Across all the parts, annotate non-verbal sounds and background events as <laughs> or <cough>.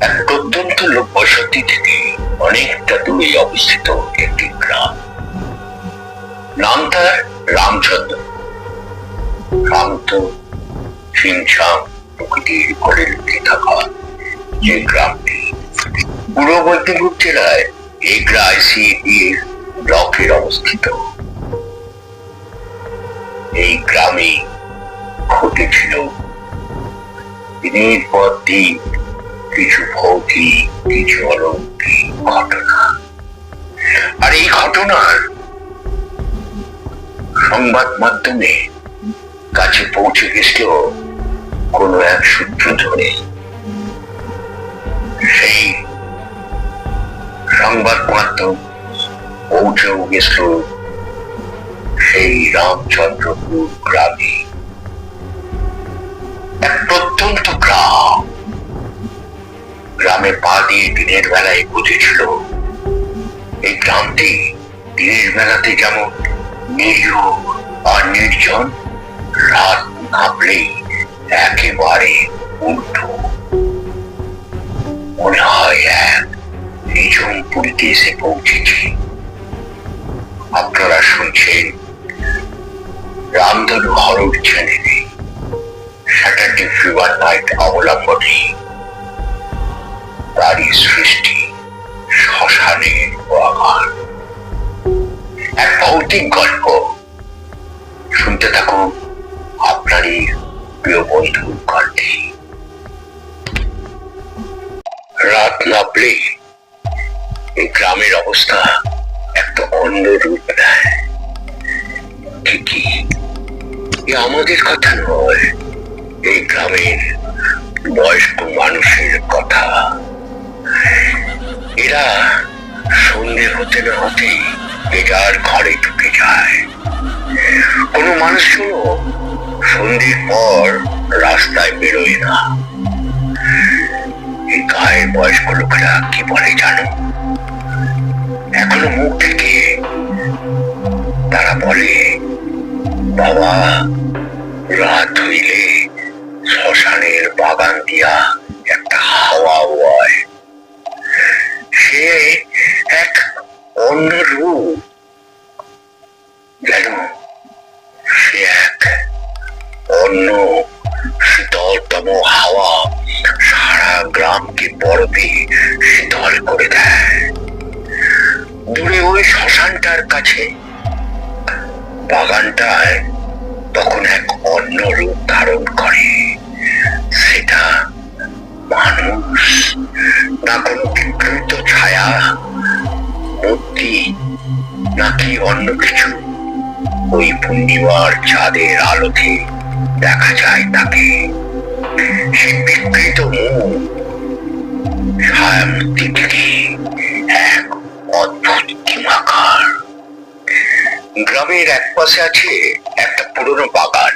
এক প্রত্যন্ত বসতি থেকে অনেকটা দূরে অবস্থিত একটি গ্রাম। নাম তার রামচন্দ্র। শান্ত ছিমছাম প্রকৃতির কোলে লুকিয়ে থাকা যে গ্রামটি। পূর্ব মেদিনীপুর জেলায় এগরা আইসিএর ব্লকের অবস্থিত। এই গ্রামে ঘটেছিল দিনের পর দিন কিছু ভৌতিক, কিছু অলৌকিক ঘটনা। আর এই ঘটনার সংবাদ মাধ্যমে কাছে পৌঁছে গেছিল কোনো এক সূত্র ধরে। সেই সংবাদ মাধ্যম পৌঁছেও গেছিল সেই রামচন্দ্রপুর গ্রামে। এক প্রত্যন্ত গ্রামে পা দিয়ে দিনের বেলায় বুঝেছিল। এই গ্রামটি দিনের বেলাতে যেমন নিরীহ আর নির্জন, রাত নামলেই একেবারে উল্টো। মনে হয় এক নিঝুম পুরীতে এসে পৌঁছেছি। আপনারা শুনছেন রামধনু হরর চ্যানেলে। স্যাটারডে ফিভার নাইট অবলম্বনে তারই সৃষ্টি শ্মশানের বাগান এক ভৌতিক গল্প। শুনতে থাকুন আপনারই প্রিয় বন্ধুর কণ্ঠে রাত এই গ্রামের অবস্থা একটা অন্য রূপ নেয়। ঠিকই এ আমাদের কথা নয়, এই গ্রামের বয়স্ক মানুষের কথা। এরা সন্ধে হতে না হতেই যে যার ঘরে ঢুকে যায়। কোনো মানুষজনও সন্ধ্যের পর রাস্তায় বেরোয় না। এই গায়ের বয়স্ক লোকেরা কি বলে জানো? এখনও মুখ থেকে তারা বলে, বাবা, রাত হইলে শ্মশানের বাগান দিয়া সে এক অন্য রূপ যেন সে এক অন্য শীতলতম হাওয়া সারা গ্রামকে বরফে শীতল করে দেয়। দূরে ওই শ্মশানটার কাছে, বাগানটায় তখন এক অন্য রূপ ধারণ করে। মানুষ না কোনো বিকৃত ছায়া, মূর্তি, নাকি অন্য কিছু? ওই পূর্ণিমার চাঁদের আলোতে দেখা যায় তাকে। সে বিকৃত মুখ এক অদ্ভুত কিমাকার গ্রামের এক পাশে আছে একটা পুরনো বাগান।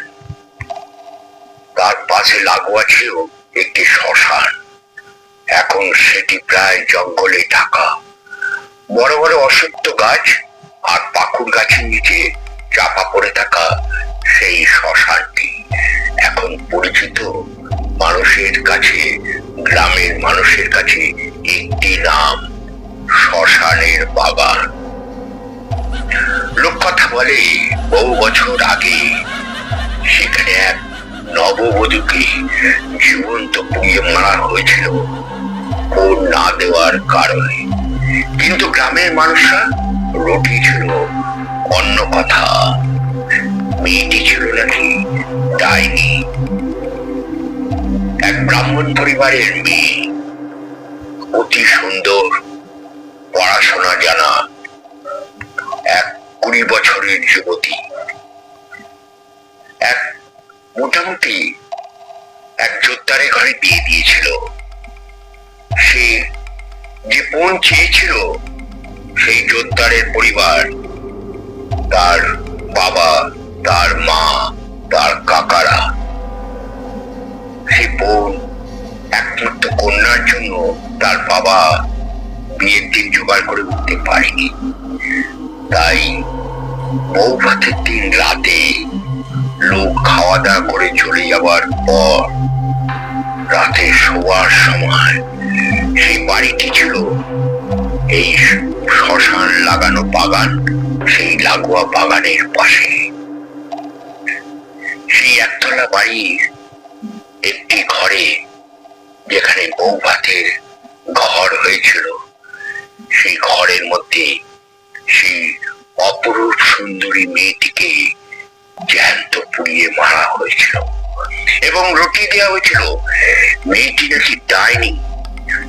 তার পাশে লাগোয়া ছিল একটি শ্মশান। এখন সেটি প্রায় জঙ্গলে ঢাকা বড় বড় অসত্য গাছ আর পাকুর গাছের নিচে চাপা পড়ে থাকা সেই শ্মশানটি এখন পরিচিত মানুষের কাছে, গ্রামের মানুষের কাছে একটি নাম, শ্মশানের বাগান। লোক কথা বলে বহু বছর আগে সেখানে এক নববধূকে জীবন্ত পুড়িয়ে মারা হয়েছিল? ফোন না দেওয়ার কারণে। কিন্তু গ্রামের মানুষরা রটিয়েছিল অন্য কথা। মেয়েটি ছিল নাকি ডাইনি? এক ব্রাহ্মণ পরিবারের মেয়ে। অতি সুন্দর পড়াশোনা জানা এক কুড়ি বছরের যুবতী। এক মোটামুটি এক যোদ্ধারে ঘরে বিয়ে দিয়েছিল। সে যে বোন চেয়েছিল, সেই যোদ্ধারের পরিবার। তার বাবা, তার মা, তার কাকারা। সেই বোন একমাত্র কন্যার জন্য তার বাবা বিয়ের দিন জোগাড় করে উঠতে পারেনি। তাই বউ ভাতের দিন রাতে লোক খাওয়া দাওয়া করে চলে যাবার পর রাতে শোয়ার সময় সেই বাড়িটি ছিল এই শ্মশান লাগানো বাগান, সেই লাগোয়া বাগানের পাশে। সেই একতলা বাড়ির একটি ঘরে যেখানে বউ ভাতের ঘর হয়েছিল। সেই ঘরের মধ্যে সেই অপরূপ সুন্দরী মেয়েটিকে জ্যান্ত পুড়িয়ে মারা হয়েছিল। এবং রুটি দেওয়া হয়েছিল মেয়েটি নাকি ডাইনি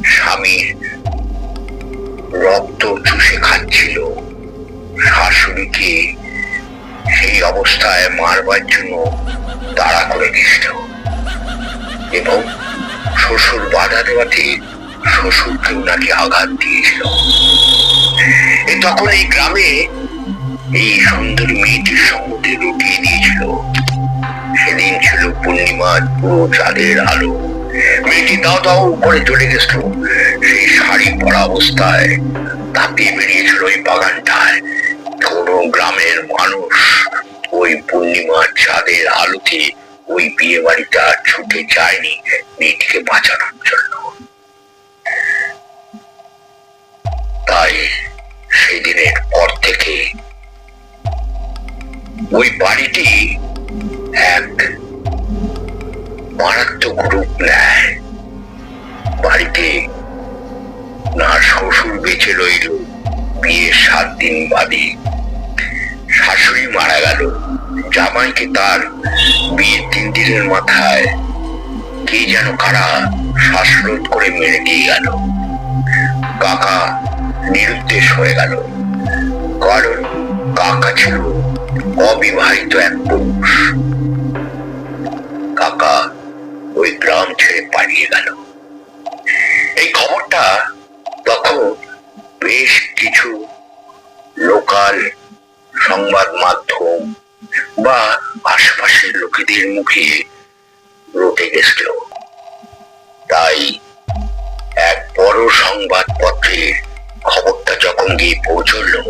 স্বামীর রক্ত চুষে খাচ্ছিল। শাশুড়িকে সেই অবস্থায় মারবার জন্য তাড়া করে দিয়েছিল। এবং শ্বশুর বাধা দেওয়াতে শ্বশুরকেও নাকি আঘাত দিয়েছিল। এ তখন এই গ্রামে এই সুন্দরী মেয়েটির সমুদ্রে লুটিয়ে দিয়েছিল সেদিন ছিল পূর্ণিমার পুরো চাঁদের আলো। মেয়েটি দাও দাও করে চলে গেছিল। সেই শাড়ি পরা অবস্থায় তাপিয়ে বেরিয়েছিল ওই বাগানটায়। কোন গ্রামের মানুষ ওই পূর্ণিমার চাঁদের আলোতে ওই বিয়ে বাড়িটা ছুটে যায়নি মেয়েটিকে বাঁচানোর জন্য। ওই বাড়িটি এক মারাত্মক রূপ নেয়। বাড়িতে না শ্বশুর বেঁচে রইল। বিয়ের সাত দিন বাদে শাশুড়ি মারা গেল। জামাইকে তার বিয়ের তিন দিনের মাথায় কে যেন কারা শ্বাসরোধ করে মেরে দিয়ে গেল। কাকা নিরুদ্দেশ হয়ে গেল। কারণ কাকা ছিল অবিবাহিত এক পুরুষ। কাকা ওই গ্রাম ছেড়ে পালিয়ে গেল। এই খবরটা তখন বেশ কিছু লোকাল সংবাদ মাধ্যম বা আশেপাশের লোকেদের মুখে রটে গেছিল। তাই এক বড় সংবাদপত্রের খবরটা যখন গিয়ে পৌঁছল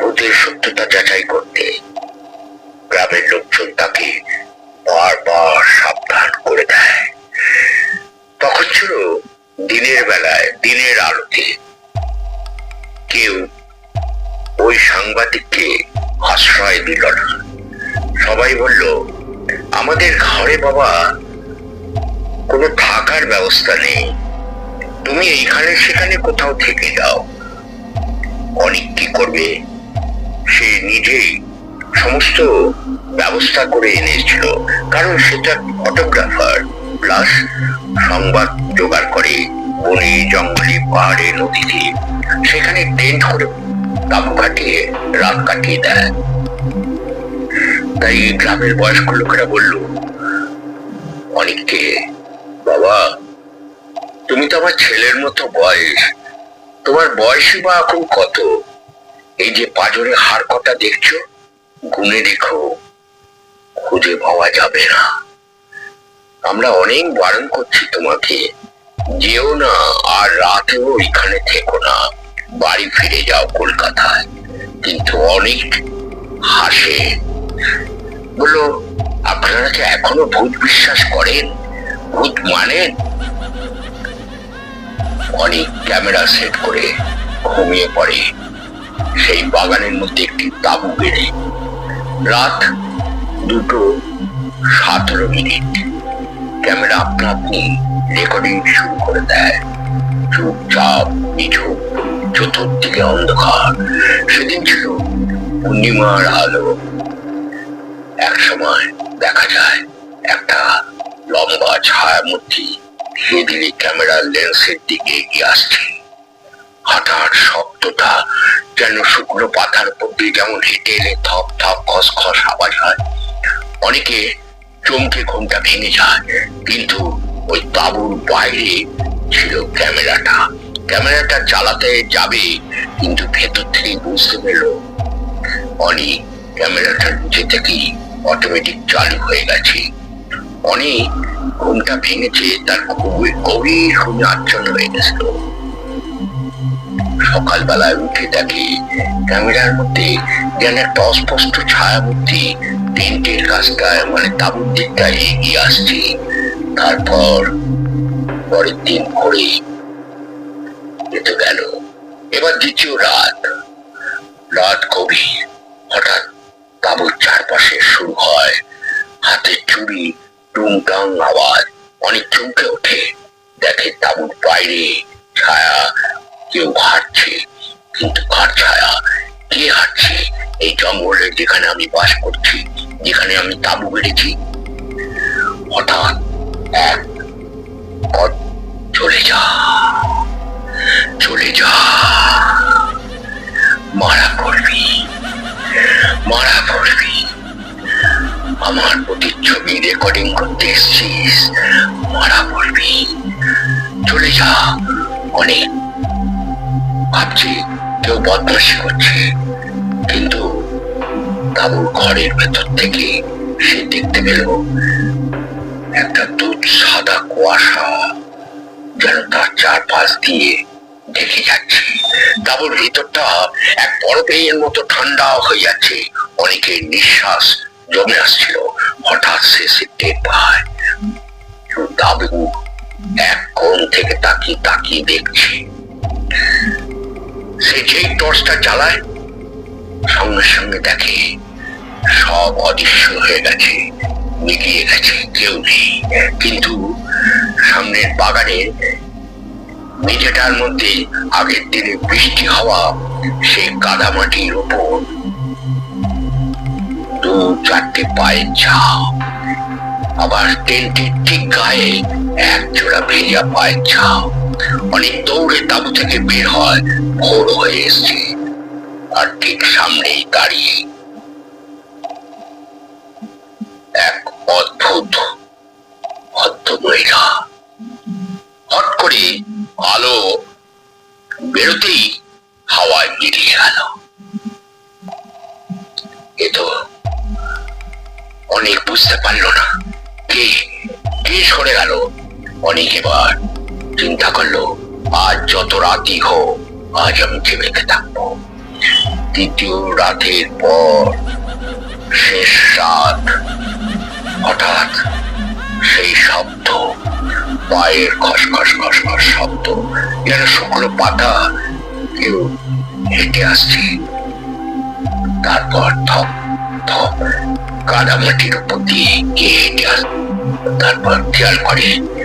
ভূতের সত্যতা যাচাই করতে গ্রামের লোকজন তাকে বারবার সাবধান করে দেয়। তখন ছিল দিনের বেলায়, দিনের আলোতে। কেউ ওই সাংবাদিককে আশ্রয় দিল না। সবাই বলল, আমাদের ঘরে বাবা কোনো থাকার ব্যবস্থা নেই। তুমি এইখানে সেখানে কোথাও থেকে যাও। অনেক কি করবে? সে নিজেই সমস্ত ব্যবস্থা করে এনেছিল। কারণ সেটা ফটোগ্রাফার প্লাস সংবাদ জোগাড় করে বনে, জঙ্গলে, পাহাড়ে, নদীতে। সেখানে টেন্ট করে তাবু কাটিয়ে, রাত কাটিয়ে দেয়। তাই গ্রামের বয়স্ক লোকেরা বলল, অনেককে, বাবা, তুমি তো আমার ছেলের মতো বয়স। তোমার বয়সই বা এখন কত? এই যে পাজরে হার কটা দেখছ, গুনে দেখো, খুঁজে পাওয়া যাবে না। আমরা অনেক বারণ করছি তোমাকে। যেও না, আর রাতেও এখানে থেকো না। বাড়ি ফিরে যাও কলকাতায়। কিন্তু অনেক হাসে। বলল আপনারা কি এখনও ভূত বিশ্বাস করেন? ভূত মানেন? অনেক ক্যামেরা সেট করে ঘুমিয়ে পড়ে। সেই বাগানের মধ্যে একটি তাবু বেড়ে রাত দুটো সতেরো মিনিট। ক্যামেরা আপনা আপনি রেকর্ডিং শুরু করে দেয়। চুপচাপ নিঝুপ চতুর্দিকে অন্ধকার। সেদিন ছিল পূর্ণিমার আলো। এক সময় দেখা যায়, একটা লম্বা ছায়ামূর্তি ধীরে ধীরে ক্যামেরার লেন্সের দিকে এগিয়ে আসছে। হাঁটার শব্দটা যেন শুকনো পাতার উপর দিয়ে যেমন হেঁটে এলে থপ থপ খস খস আওয়াজ হয়। অনেকে চমকে ঘুমটা ভেঙে যায়, কিন্তু ওই তাঁবুর বাইরে ছিল ক্যামেরাটা। ক্যামেরাটা চালাতে যাবে, কিন্তু ভেতর থেকে বুঝতে পেল অনেক ক্যামেরাটা নিচে থেকেই অটোমেটিক চালু হয়ে গেছে। অনেক ঘুমটা ভেঙেছে, তার খুবই গভীর ঘুমে আচ্ছন্ন হয়ে গেছিল। সকালবেলায় উঠে দেখে ক্যামেরার মধ্যে যেন একটা অস্পষ্ট ছায়ামূর্তি টেন্টের কাজটায় মানে তাবুর দিকটায় এগিয়ে আসছে। তারপর পরের দিন ভোরে যেতে গেল। এবার দ্বিতীয় রাত। রাত গভীর। হঠাৎ তাবুর চারপাশে শুরু হয় হাতের চুরি টুংটাং আওয়াজ। অনেক চমকে ওঠে। দেখে তাবুর বাইরে ছায়া কেউ হাঁটছে, কিন্তু কার ছায়া? কে হাঁটছে? এই জঙ্গলে যেখানে আমি বাস করছি, যেখানে আমি তাবু বেড়েছি হঠাৎ এক চলে যা চলে যা। মারা পড়বি মারা পড়বি। আমার প্রতিচ্ছবি রেকর্ডিং করতে এসছিস, মারা পড়বি। চলে যা, অনেক ভাবছি কেউ বদমাসি করছে, কিন্তু তাবুর ঘরের ভেতর থেকে সে দেখতে পেল একটা দুধ সাদা কুয়াশা যেন তার চারপাশ দিয়ে ঢেকে যাচ্ছে। তাবুর ভিতরটা এক বরফের মতো ঠান্ডা হয়ে যাচ্ছে। অনেকের নিঃশ্বাস জমে আসছিল। হঠাৎ সে সে টের পায়। তাবু এক কোণ থেকে তাকিয়ে তাকিয়ে দেখছে। সে যেই টর্চটা জ্বালায়, সঙ্গে সঙ্গে দেখে সব অদৃশ্য হয়ে গেছে, মিলিয়ে গেছে, কেউ নেই। কিন্তু সামনের বাগানে মেঝেটার মধ্যে আগের দিনে বৃষ্টি হওয়া সেই কাদামাটির ওপর দু চারটে পায়ের ছাপ আবার টেন্টের ঠিক গায়ে এক জোড়া ভেজা পায়ের ছাপ অনেক দৌড়ে তাবু থেকে বের হয় ভোর হয়ে এসছে। আর ঠিক সামনেই দাঁড়িয়ে এক অদ্ভুত মহিলা হট করে আলো বেরোতেই হাওয়ায় মিলিয়ে গেল। এ তো অনেক বুঝতে পারল না। কে কে সরে গেল? অনেক এবার চিন্তা করল, আজ যত রাতই হোক, আজ আমি জেবেতে থাকব। দ্বিতীয় রাতের পর শেষ রাত। হঠাৎ সেই শব্দ, পায়ের খসখস খসখস শব্দ, যেন শুকনো পাতা কেউ হেঁটে আসছে। তারপর থপ থপ কাদামাটির উপর দিয়ে কে হেঁটে আস তারপর খেয়াল করে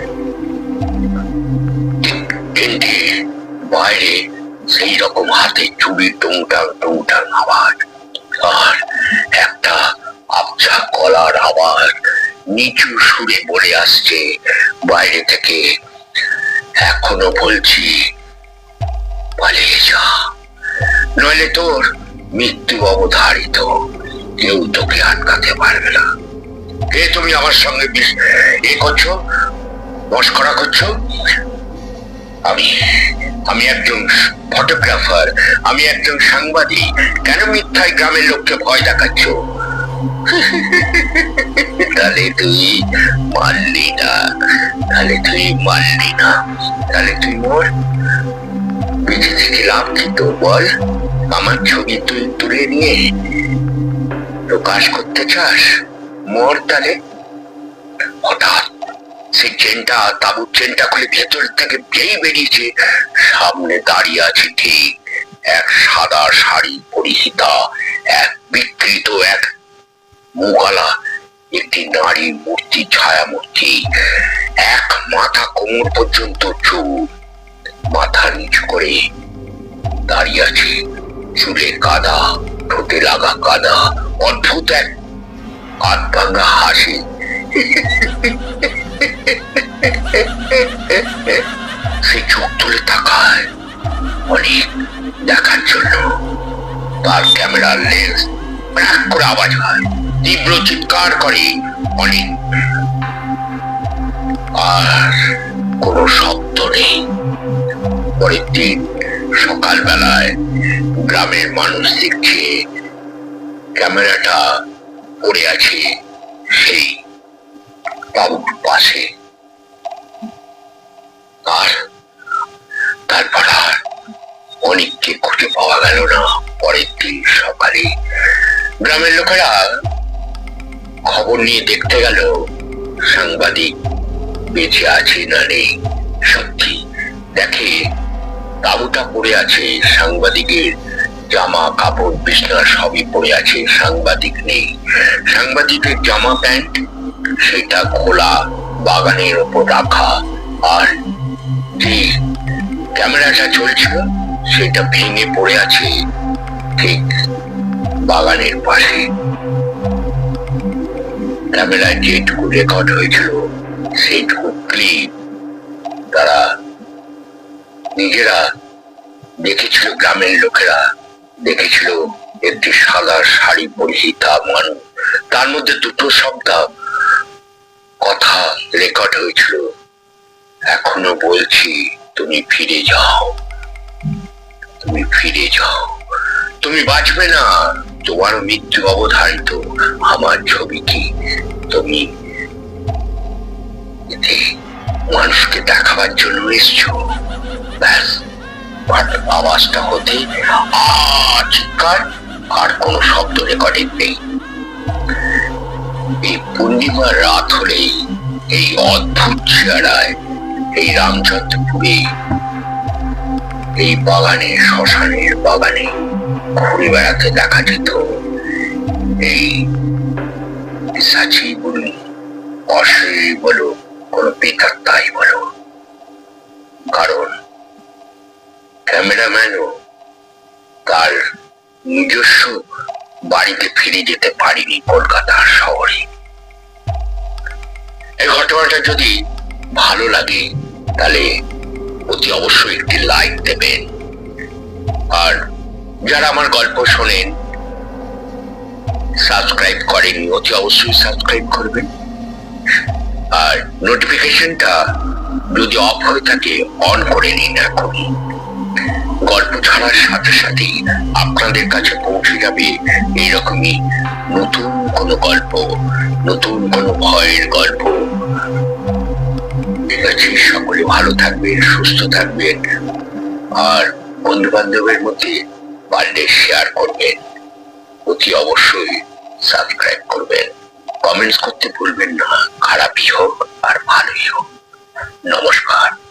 টেন্টে বাইরে সেই রকম হাতে চুরি টুংটাং টুংটাং আওয়াজ। আর একটা আবছা কলার আওয়াজ নিচু সুরে বলে আসছে বাইরে থেকে। এখনও বলছি, পালিয়ে যা। নইলে তোর মৃত্যু অবধারিত। কেউ তোকে আটকাতে পারবে না। কে তুমি আমার সঙ্গে এ করছ? মস্করা করছ? আমি আমি একজন ফটোগ্রাফার আমি একজন সাংবাদিক। কেন মিথ্যায় গ্রামের লোককে ভয় দেখাচ্ছ? তাহলে তুই না। তাহলে তুই না। তাহলে তুই মর। থেকে লাভ কি তোর বল? আমার ছবি তুই তুলে নিয়ে প্রকাশ করতে চাস? মর তাহলে। হঠাৎ সে চেনটা তাবুর চেনটা খুলে ভেতর থেকে যেই বেরিয়েছে। সামনে দাঁড়িয়ে আছে ঠিক এক সাদা শাড়ি পরিহিতা, এক বিকৃত এক মুগালা একটি নারী মূর্তি ছায়া মূর্তি এক মাথা কোমর পর্যন্ত চুল, মাথা নিচু করে দাঁড়িয়ে আছে চুলে কাদা, ঠোঁটে লাগা কাদা, অদ্ভুত এক হাত ভাঙা হাসি। <laughs> সে চোখ তুলে তাকায় অনেক দেখার জন্য। তার ক্যামেরার লেন্স ক্র্যাক করে আওয়াজ হয়। তীব্র চিৎকার করে অনেক। আর কোনো শব্দ নেই। পরের দিন সকালবেলায় গ্রামের মানুষ দেখছে ক্যামেরাটা পড়ে আছে সেই বাবুর পাশে। গ্রামের লোকেরা খবর নিয়ে দেখতে গেল, সাংবাদিক বেঁচে আছে না নেই। সত্যি দেখে তাবুটা পড়ে আছে, সাংবাদিকের জামা কাপড় বিছনা সবই পড়ে আছে, সাংবাদিক নেই। সাংবাদিকের জামা প্যান্ট, সেটা খোলা বাগানের ওপর রাখা। আর যে ক্যামেরাটা চলছিল, সেটা ভেঙে পড়ে আছে। ঠিক বাগানের পাশে। ক্যামেরায় যেটুকু রেকর্ড হয়েছিল, সেইটুকু ক্লিপ তারা নিজেরা দেখেছিল, গ্রামের লোকেরা দেখেছিল। একটি সাদা শাড়ি পরিহিতা মানুষ তার মধ্যে দুটো শব্দ কথা রেকর্ড হয়েছিল। এখনও বলছি, তুমি ফিরে যাও। তুমি ফিরে যাও। তুমি বাঁচবে না। তোমার মৃত্যু অবধারিত। আমার ছবি কি? তুমি মানুষকে দেখাবার জন্য এসছো? ব্যাস আওয়াজটা হতে চিৎকার, আর কোনো শব্দ রেকর্ডিং নেই। এই পূর্ণিমার রাত হলেই এই অদ্ভুত চেহারায় এই রামচন্দ্রপুরে, এই বাগানে, শ্মশানের বাগানে ঘুরে বেড়াতে দেখা যেত এই পিসাচি বলুন অশ্রী বলো, কোনো বেতাত্তাই বলো। কারণ ক্যামেরাম্যানও তার নিজস্ব বাড়িতে ফিরে যেতে পারিনি কলকাতা শহরে। এই ঘটনাটা যদি ভালো লাগে, তাহলে অতি অবশ্যই একটি লাইক দেবেন। আর যারা আমার গল্প শোনেন সাবস্ক্রাইব করেনি, অতি অবশ্যই সাবস্ক্রাইব করবেন। আর নোটিফিকেশনটা যদি অফ হয়ে থাকে অন করে নিন এখন গল্প ছাড়ার সাথে সাথেই আপনাদের কাছে পৌঁছে যাবে এইরকমই নতুন কোনো গল্প, নতুন কোনো ভয়ের গল্প। ঠিক আছে, সকলে ভালো থাকবেন, সুস্থ থাকবেন। আর বন্ধু বান্ধবের মধ্যে পারলে শেয়ার করবেন। অতি অবশ্যই সাবস্ক্রাইব করবেন। কমেন্টস করতে ভুলবেন না। খারাপই হোক আর ভালোই হোক। নমস্কার।